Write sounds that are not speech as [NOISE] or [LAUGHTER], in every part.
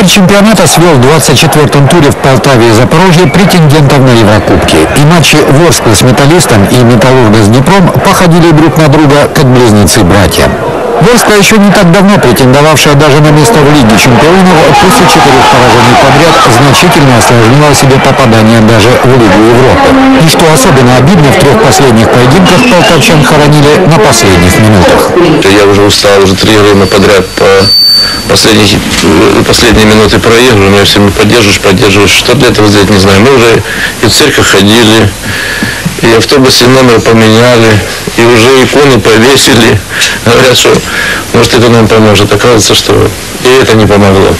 Вратарь чемпионата свел в 24-м туре в Полтаве и Запорожье претендентов на Еврокубки. И матчи Ворскла с Металлистом и Металлурга с Днепром походили друг на друга, как близнецы-братья. Ворскла, еще не так давно претендовавшая даже на место в Лиге чемпионов, после четырех поражений подряд значительно осложнила себе попадание даже в Лигу Европы. И что особенно обидно, в трех последних поединках полтавчан хоронили на последних минутах. Я уже устал, уже три время подряд по последних, э, последние минуты проигрываю, меня все время поддерживаешь, поддерживаешь. Что для этого сделать, не знаю. Мы уже и в церковь ходили, и автобусе номер поменяли, и уже иконы повесили. [LAUGHS] Говорят, что может это нам поможет. Оказывается, что и это не помогло.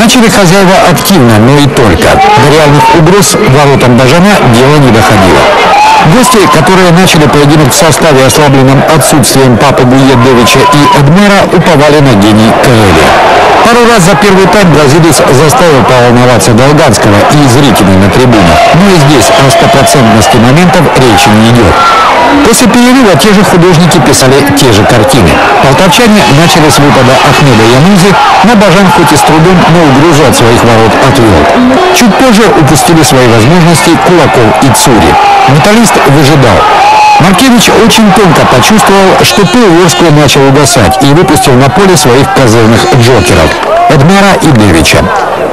Начали хозяева активно, но и только. До реальных угроз воротам Бажана дело не доходило. Гости, которые начали поединок в составе, ослабленном отсутствием папы Буедовича и Эдмера, уповали на гений Каэли. Пару раз за первый тайм бразилец заставил поволноваться Долганского и зрителей на трибуне. Но и здесь о стопроцентности моментов речи не идет. После перерыва те же художники писали те же картины. Полтавчане начали с выпада Ахмеда Янузы, но Бажан хоть и с трудом, но угрозу от своих ворот отвел. Чуть позже упустили свои возможности Кулаков и Цури. Металлист выжидал. Маркевич очень тонко почувствовал, что пыл Ворскла начал угасать и выпустил на поле своих козырных джокеров – Эдмера и Девича.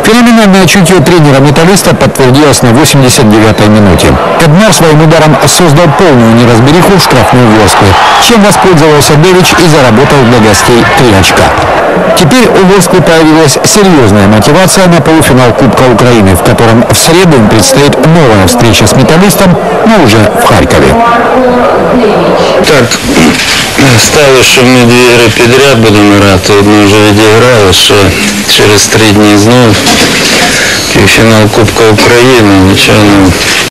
Феноменальное чутье тренера «Металлиста» подтвердилось на 89-й минуте. Эдмер своим ударом создал полную неразбериху в штрафной Ворсклы, чем воспользовался Девич и заработал для гостей три очка. Теперь у Ворсклы появилась серьезная мотивация на полуфинал Кубка Украины, в котором в среду им предстоит новая встреча с «Металлистом», но уже в Харькове. Так, стало, що ми дві гри підряд будемо грати. Одну вже відіграли, що через три дні знов півфінал Кубка України. Нічого не